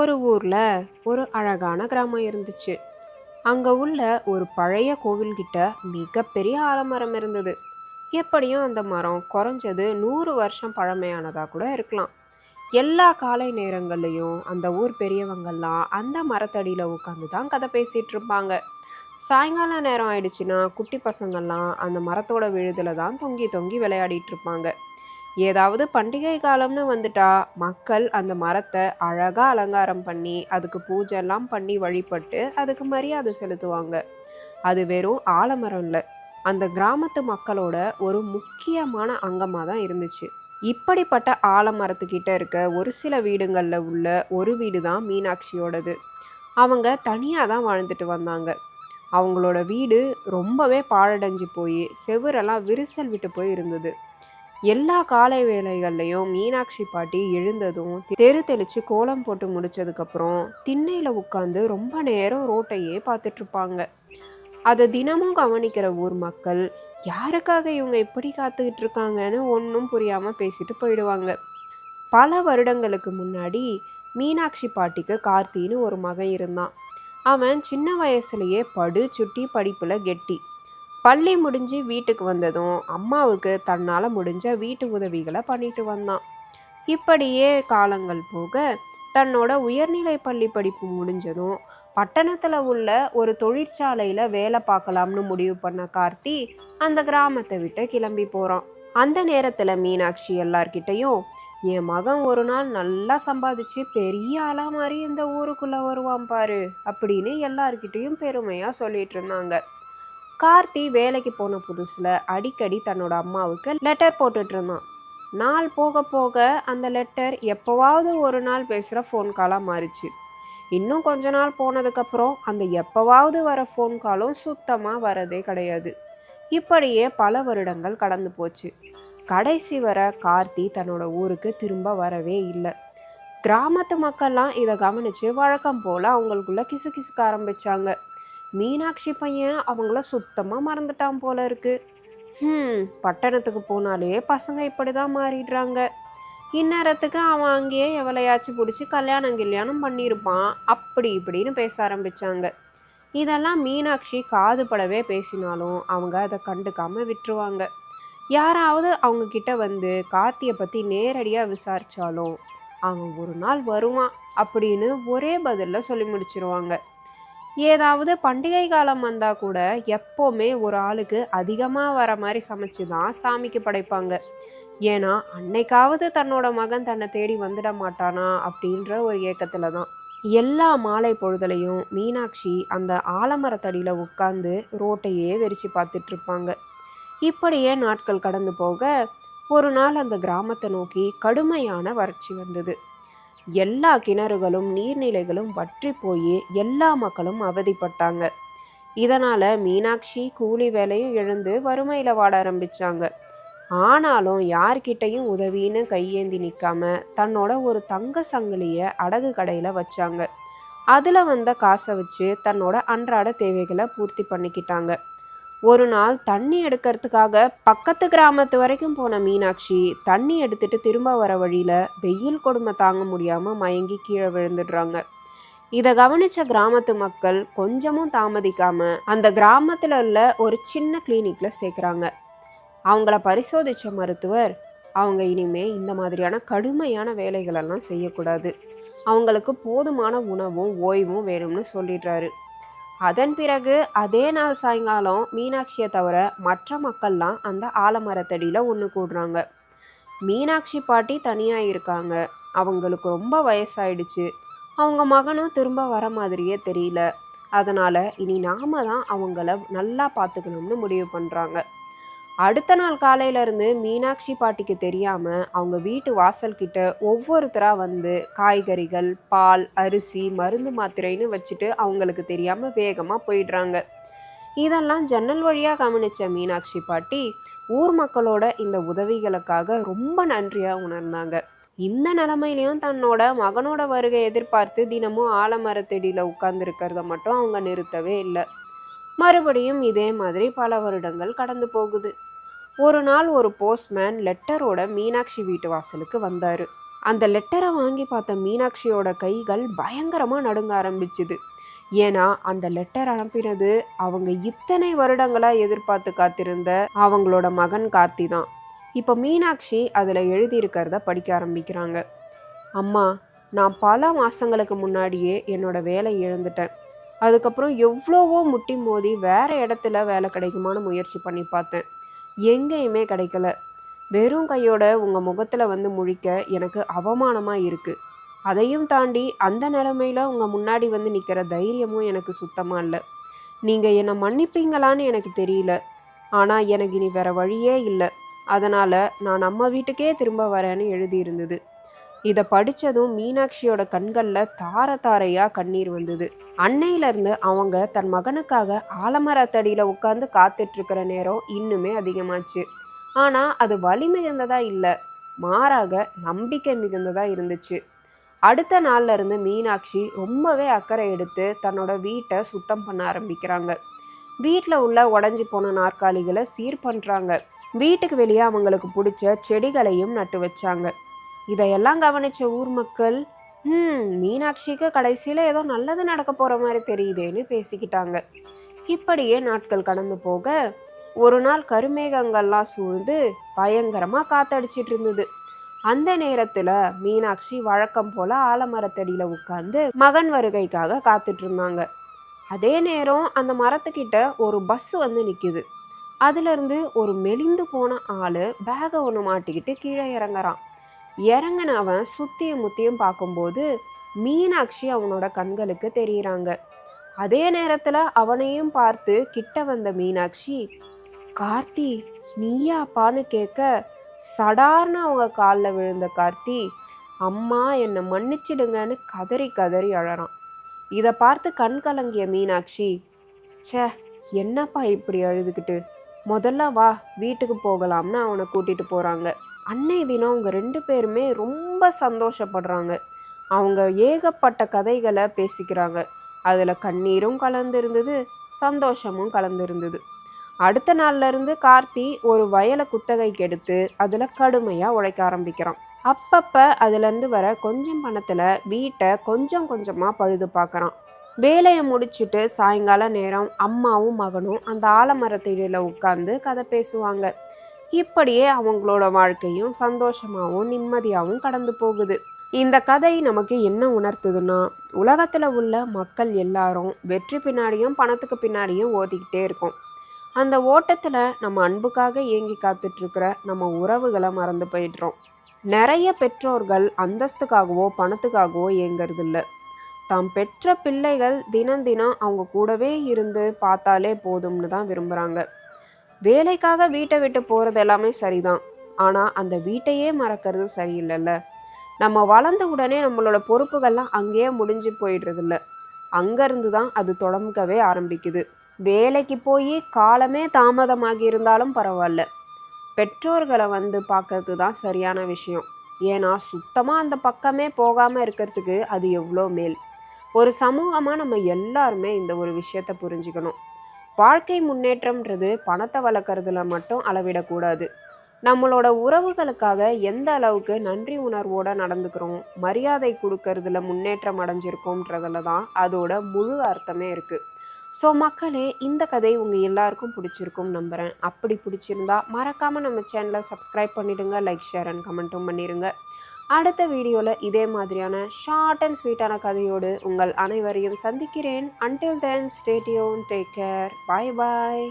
ஒரு ஊரில் ஒரு அழகான கிராமம் இருந்துச்சு. அங்கே உள்ள ஒரு பழைய கோவில்கிட்ட மிகப்பெரிய ஆலமரம் இருந்தது. எப்படியும் அந்த மரம் குறைஞ்சது நூறு வருஷம் பழமையானதாக கூட இருக்கலாம். எல்லா காலை நேரங்கள்லையும் அந்த ஊர் பெரியவங்கள்லாம் அந்த மரத்தடியில் உட்காந்து தான் கதை பேசிகிட்டு இருப்பாங்க. சாயங்கால நேரம் ஆயிடுச்சுன்னா குட்டி பசங்கள்லாம் அந்த மரத்தோட விழுதில் தான் தொங்கி தொங்கி விளையாடிட்டு இருப்பாங்க. ஏதாவது பண்டிகை காலம்னு வந்துட்டா மக்கள் அந்த மரத்தை அழகாக அலங்காரம் பண்ணி அதுக்கு பூஜைலாம் பண்ணி வழிபட்டு அதுக்கு மரியாதை செலுத்துவாங்க. அது வெறும் ஆலமரம் இல்லை. அந்த கிராமத்து மக்களோட ஒரு முக்கியமான அங்கமாக தான் இருந்துச்சு. இப்படிப்பட்ட ஆலமரத்துக்கிட்ட இருக்க ஒரு சில வீடுங்களில் உள்ள ஒரு வீடு தான் மீனாட்சியோடது. அவங்க தனியாக தான் வாழ்ந்துட்டு வந்தாங்க. அவங்களோட வீடு ரொம்பவே பாழடைஞ்சு போய் செவுரெல்லாம் விரிசல் விட்டு போய் இருந்தது எல்லா காலை வேலைகள்லையும் மீனாட்சி பாட்டி எழுந்ததும் தெரு தெளிச்சு கோலம் போட்டு முடிச்சதுக்கப்புறம் திண்ணையில் உட்காந்து ரொம்ப நேரம் ரோட்டையே பார்த்துட்ருப்பாங்க. அதை தினமும் கவனிக்கிற ஊர் மக்கள் யாருக்காக இவங்க எப்படி காத்துக்கிட்டு இருக்காங்கன்னு ஒன்றும் புரியாமல் பேசிட்டு போயிடுவாங்க. பல வருடங்களுக்கு முன்னாடி மீனாட்சி பாட்டிக்கு கார்த்தின்னு ஒரு மகன் இருந்தான். அவன் சின்ன வயசுலேயே படு சுட்டி படிப்பில் கெட்டி. பள்ளி முடிஞ்சு வீட்டுக்கு வந்ததும் அம்மாவுக்கு தன்னால் முடிஞ்ச வீட்டு உதவிகளை பண்ணிட்டு வந்தான். இப்படியே காலங்கள் போக தன்னோட உயர்நிலை பள்ளி படிப்பு முடிஞ்சதும் பட்டணத்தில் உள்ள ஒரு தொழிற்சாலையில் வேலை பார்க்கலாம்னு முடிவு பண்ண கார்த்தி அந்த கிராமத்தை விட்டு கிளம்பி போகிறான் அந்த நேரத்தில் மீனாட்சி எல்லார்கிட்டையும் என் மகன் ஒரு நாள் நல்லா சம்பாதிச்சு பெரிய ஆளாக மாதிரி இந்த ஊருக்குள்ளே வருவான் பாரு அப்படின்னு எல்லார்கிட்டேயும் பெருமையாக சொல்லிட்டு இருந்தாங்க. கார்த்தி வேலைக்கு போன புதுசில் அடிக்கடி தன்னோட அம்மாவுக்கு லெட்டர் போட்டுட்டு இருந்தான் நாள் போக போக அந்த லெட்டர் எப்போவாவது ஒரு நாள் பேசுகிற ஃபோன் காலாக மாறிச்சு. இன்னும் கொஞ்ச நாள் போனதுக்கப்புறம் அந்த எப்போவாவது வர ஃபோன் காலும் சுத்தமாக வரதே கிடையாது. இப்படியே பல வருடங்கள் கடந்து போச்சு. கடைசி வர கார்த்தி தன்னோட ஊருக்கு திரும்ப வரவே இல்லை. கிராமத்து மக்கள்லாம் இதை கவனித்து வழக்கம் போல் அவங்களுக்குள்ள கிசு கிசுக்க ஆரம்பிச்சாங்க. மீனாட்சி பையன் அவங்கள சுத்தமாக மறந்துட்டான் போல இருக்கு. ம் பட்டணத்துக்கு போனாலே பசங்க இப்படி தான் மாறிடுறாங்க. இந்நேரத்துக்கு அவன் அங்கேயே எவளையாச்சும் பிடிச்சி கல்யாணம் கல்யாணம் பண்ணியிருப்பான். அப்படி இப்படின்னு பேச ஆரம்பித்தாங்க இதெல்லாம் மீனாட்சி காது படவே பேசினாலும் அவங்க அதை கண்டுக்காமல் விட்டுருவாங்க. யாராவது அவங்க கிட்ட வந்து கார்த்தியை பற்றி நேரடியாக விசாரித்தாலும் அவன் ஒரு நாள் வருவான் அப்படின்னு ஒரே பதிலில் சொல்லி முடிச்சிருவாங்க. ஏதாவது பண்டிகை காலம் வந்தால் கூட எப்போவுமே ஒரு ஆளுக்கு அதிகமாக வர மாதிரி சமைச்சு தான் சாமிக்கு படைப்பாங்க. ஏன்னா அன்னைக்காவது தன்னோட மகன் தன்னை தேடி வந்துட மாட்டானா அப்படின்ற ஒரு ஏக்கத்தில் தான். எல்லா மாலை பொழுதுலையும் மீனாட்சி அந்த ஆலமரத்தடியில் உட்காந்து ரோட்டையே வெறிச்சு பார்த்துட்டு இருப்பாங்க. இப்படியே நாட்கள் கடந்து போக ஒரு நாள் அந்த கிராமத்தை நோக்கி கடுமையான வறட்சி வந்தது. எல்லா கிணறுகளும் நீர்நிலைகளும் வற்றி போய் எல்லா மக்களும் அவதிப்பட்டாங்க. இதனால் மீனாட்சி கூலி வேலையும் இழந்து வறுமையில் வாட ஆரம்பித்தாங்க ஆனாலும் யார்கிட்டையும் உதவின்னு கையேந்தி நிற்காம தன்னோட ஒரு தங்க சங்கிலியை அடகு கடையில் வச்சாங்க. அதில் வந்த காசை வச்சு தன்னோட அன்றாட தேவைகளை பூர்த்தி பண்ணிக்கிட்டாங்க. ஒரு நாள் தண்ணி எடுக்கிறதுக்காக பக்கத்து கிராமத்து வரைக்கும் போன மீனாட்சி தண்ணி எடுத்துட்டு திரும்ப வர வழியில் வெயில் கொடுமை தாங்க முடியாமல் மயங்கி கீழே விழுந்துடுறாங்க. இதை கவனிச்ச கிராமத்து மக்கள் கொஞ்சமும் தாமதிக்காமல் அந்த கிராமத்தில் உள்ள ஒரு சின்ன கிளினிக்கில் சேர்க்குறாங்க. அவங்கள பரிசோதித்த மருத்துவர் அவங்க இனிமே இந்த மாதிரியான கடுமையான வேலைகளெல்லாம் செய்யக்கூடாது. அவங்களுக்கு போதுமான உணவும் ஓய்வும் வேணும்னு சொல்லிடுறாரு. அதன் பிறகு அதே நாள் சாயங்காலம் மீனாட்சியை தவிர மற்ற மக்கள்லாம் அந்த ஆலமரத்தடியில் ஒன்று கூடுறாங்க. மீனாட்சி பாட்டி தனியாக இருக்காங்க அவங்களுக்கு ரொம்ப வயசாயிடுச்சு. அவங்க மகனும் திரும்ப வர மாதிரியே தெரியல. அதனால் இனி நாம தான் அவங்கள நல்லா பார்த்துக்கணும்னு முடிவு பண்ணுறாங்க அடுத்த நாள் காலையிலேருந்து மீனாட்சி பாட்டிக்கு தெரியாமல் அவங்க வீட்டு வாசல்கிட்ட ஒவ்வொருத்தராக வந்து காய்கறிகள் பால் அரிசி மருந்து மாத்திரைன்னு வச்சுட்டு அவங்களுக்கு தெரியாமல் வேகமாக போயிடுறாங்க. இதெல்லாம் ஜன்னல் வழியாக கவனித்த மீனாட்சி பாட்டி ஊர் மக்களோட இந்த உதவிகளுக்காக ரொம்ப நன்றியாக உணர்ந்தாங்க. இந்த நிலமையிலையும் தன்னோட மகனோட வருகை எதிர்பார்த்து தினமும் ஆலமரத்தடியில் உட்கார்ந்துருக்கிறத மட்டும் அவங்க நிறுத்தவே இல்லை. மறுபடியும் இதே மாதிரி பல வருடங்கள் கடந்து போகுது. ஒரு நாள் ஒரு போஸ்ட்மேன் லெட்டரோட மீனாட்சி வீட்டு வாசலுக்கு வந்தார். அந்த லெட்டரை வாங்கி பார்த்த மீனாட்சியோட கைகள் பயங்கரமாக நடுங்க ஆரம்பிச்சுது. ஏன்னா அந்த லெட்டர் அனுப்பினது அவங்க இத்தனை வருடங்களாக எதிர்பார்த்து காத்திருந்த அவங்களோட மகன் கார்த்தி தான். இப்போ மீனாட்சி அதில் எழுதியிருக்கிறத படிக்க ஆரம்பிக்கிறாங்க. அம்மா நான் பல மாதங்களுக்கு முன்னாடியே என்னோட வேலை இழந்துட்டேன். அதுக்கப்புறம் எவ்வளவோ முட்டி மோதி வேற இடத்துல வேலை கிடைக்குமான்னு முயற்சி பண்ணி பார்த்தேன். எங்கேயுமே கிடைக்கல. வெறும் கையோட உங்கள் முகத்தில் வந்து முழிக்க எனக்கு அவமானமாக இருக்குது அதையும் தாண்டி அந்த நிலமையில் உங்கள் முன்னாடி வந்து நிற்கிற தைரியமும் எனக்கு சுத்தமாக இல்லை. நீங்கள் என்னை மன்னிப்பீங்களான்னு எனக்கு தெரியல. ஆனால் எனக்கு இனி வேறு வழியே இல்லை. அதனால் நான் நம்ம வீட்டுக்கே திரும்ப வரேன்னு எழுதியிருந்தது. இதை படித்ததும் மீனாட்சியோட கண்களில் தார தாரையாக கண்ணீர் வந்தது. அன்னையிலேருந்து அவங்க தன் மகனுக்காக ஆலமரத்தடியில் உட்காந்து காத்துட்ருக்கிற நேரம் இன்னுமே அதிகமாச்சு. ஆனால் அது வலி மிகுந்ததாக இல்லை மாறாக நம்பிக்கை மிகுந்ததாக இருந்துச்சு. அடுத்த நாள்ல இருந்து மீனாட்சி ரொம்பவே அக்கறை எடுத்து தன்னோட வீட்டை சுத்தம் பண்ண ஆரம்பிக்கிறாங்க. வீட்டில் உள்ள உடஞ்சி போன நாற்காலிகளை சீர் பண்ணுறாங்க வீட்டுக்கு வெளியே அவங்களுக்கு பிடிச்ச செடிகளையும் நட்டு வச்சாங்க. இதையெல்லாம் கவனிச்ச ஊர் மக்கள் ம் மீனாட்சிக்கு கடைசியில் ஏதோ நல்லது நடக்க போகிற மாதிரி தெரியுதேன்னு பேசிக்கிட்டாங்க. இப்படியே நாட்கள் கடந்து போக ஒரு நாள் கருமேகங்கள்லாம் சூழ்ந்து பயங்கரமாக காத்தடிச்சிட்டு இருந்தது. அந்த நேரத்தில் மீனாட்சி வழக்கம் போல் ஆலமரத்தடியில் உட்காந்து மகன் வருகைக்காக காத்துட்டு இருந்தாங்க. அதே நேரம் அந்த மரத்துக்கிட்ட ஒரு பஸ் வந்து நிற்கிது அதுலேருந்து ஒரு மெலிந்து போன ஆள் பேகை ஒன்று மாட்டிக்கிட்டு கீழே இறங்குறான். இறங்கினவன் சுத்தியும் முத்தியும் பார்க்கும்போது மீனாட்சி அவனோட கண்களுக்கு தெரியிறாங்க. அதே நேரத்தில் அவனையும் பார்த்து கிட்ட வந்த மீனாட்சி கார்த்தி நீயாப்பான்னு கேட்க சடார்னு அவங்க காலில் விழுந்த கார்த்தி அம்மா என்னை மன்னிச்சிடுங்கன்னு கதறி கதறி அழறான். இதை பார்த்து கண் கலங்கிய மீனாட்சி சே என்னப்பா இப்படி அழுதுகிட்டு? முதல்ல வா வீட்டுக்கு போகலாம்னு அவனை கூட்டிட்டு போகிறாங்க அன்னை தினம் அவங்க ரெண்டு பேருமே ரொம்ப சந்தோஷப்படுறாங்க. அவங்க ஏகப்பட்ட கதைகளை பேசிக்கிறாங்க. அதில் கண்ணீரும் கலந்துருந்தது சந்தோஷமும் கலந்துருந்தது. அடுத்த நாள்ல இருந்து கார்த்தி ஒரு வயலை குத்தகைக்கு எடுத்து அதில் கடுமையாக உழைக்க ஆரம்பிக்கிறான். அப்பப்போ அதுலேருந்து வர கொஞ்சம் பணத்தில் வீட்டை கொஞ்சம் கொஞ்சமாக பழுது பார்க்குறான். வேலையை முடிச்சுட்டு சாயங்கால நேரம் அம்மாவும் மகனும் அந்த ஆலமரத்தடியில் உட்காந்து கதை பேசுவாங்க. இப்படியே அவங்களோட வாழ்க்கையும் சந்தோஷமாகவும் நிம்மதியாகவும் கடந்து போகுது. இந்த கதை நமக்கு என்ன உணர்த்துதுன்னா உலகத்தில் உள்ள மக்கள் எல்லாரும் வெற்றி பின்னாடியும் பணத்துக்கு பின்னாடியும் ஓதிக்கிட்டே இருக்கோம். அந்த ஓட்டத்தில் நம்ம அன்புக்காக ஏங்கி காத்துட்ருக்கிற நம்ம உறவுகளை மறந்து போயிடுறோம். நிறைய பெற்றோர்கள் அந்தஸ்துக்காகவோ பணத்துக்காகவோ ஏங்கிறது இல்லை தாம் பெற்ற பிள்ளைகள் தினம் தினம் அவங்க கூடவே இருந்து பார்த்தாலே போதும்னு தான் விரும்புகிறாங்க வேலைக்காக வீட்டை விட்டு போகிறது எல்லாமே சரிதான். ஆனால் அந்த வீட்டையே மறக்கிறது சரியில்லைல்ல. நம்ம வளர்ந்த உடனே நம்மளோட பொறுப்புகள்லாம் அங்கேயே முடிஞ்சு போயிடுறதில்ல. அங்கேருந்து தான் அது தொடங்கவே ஆரம்பிக்குது. வேலைக்கு போய் காலமே தாமதமாகி இருந்தாலும் பரவாயில்ல. பெற்றோர்களை வந்து பார்க்கறது தான் சரியான விஷயம். ஏன்னா சுத்தமாக அந்த பக்கமே போகாமல் இருக்கிறதுக்கு அது எவ்வளோ மேல். ஒரு சமூகமாக நம்ம எல்லாருமே இந்த ஒரு விஷயத்தை புரிஞ்சுக்கணும். வாழ்க்கை முன்னேற்றம்ன்றது பணத்தை வளர்க்குறதுல மட்டும் அளவிடக்கூடாது. நம்மளோட உறவுகளுக்காக எந்த அளவுக்கு நன்றி உணர்வோடு நடந்துக்கிறோம் மரியாதை கொடுக்கறதுல முன்னேற்றம் அடைஞ்சிருக்கோன்றதுல தான் அதோட முழு அர்த்தமே இருக்குது ஸோ மக்களே இந்த கதை உங்கள் எல்லாருக்கும் பிடிச்சிருக்கும் நம்புகிறேன் அப்படி பிடிச்சிருந்தா மறக்காமல் நம்ம சேனலை சப்ஸ்கிரைப் பண்ணிவிடுங்க லைக் ஷேர் அண்ட் கமெண்ட்டும் பண்ணிடுங்க அடுத்த வீடியோவில் இதே மாதிரியான ஷார்ட் அண்ட் ஸ்வீட்டான கதையோடு உங்கள் அனைவரையும் சந்திக்கிறேன். Until then stay tuned take care bye bye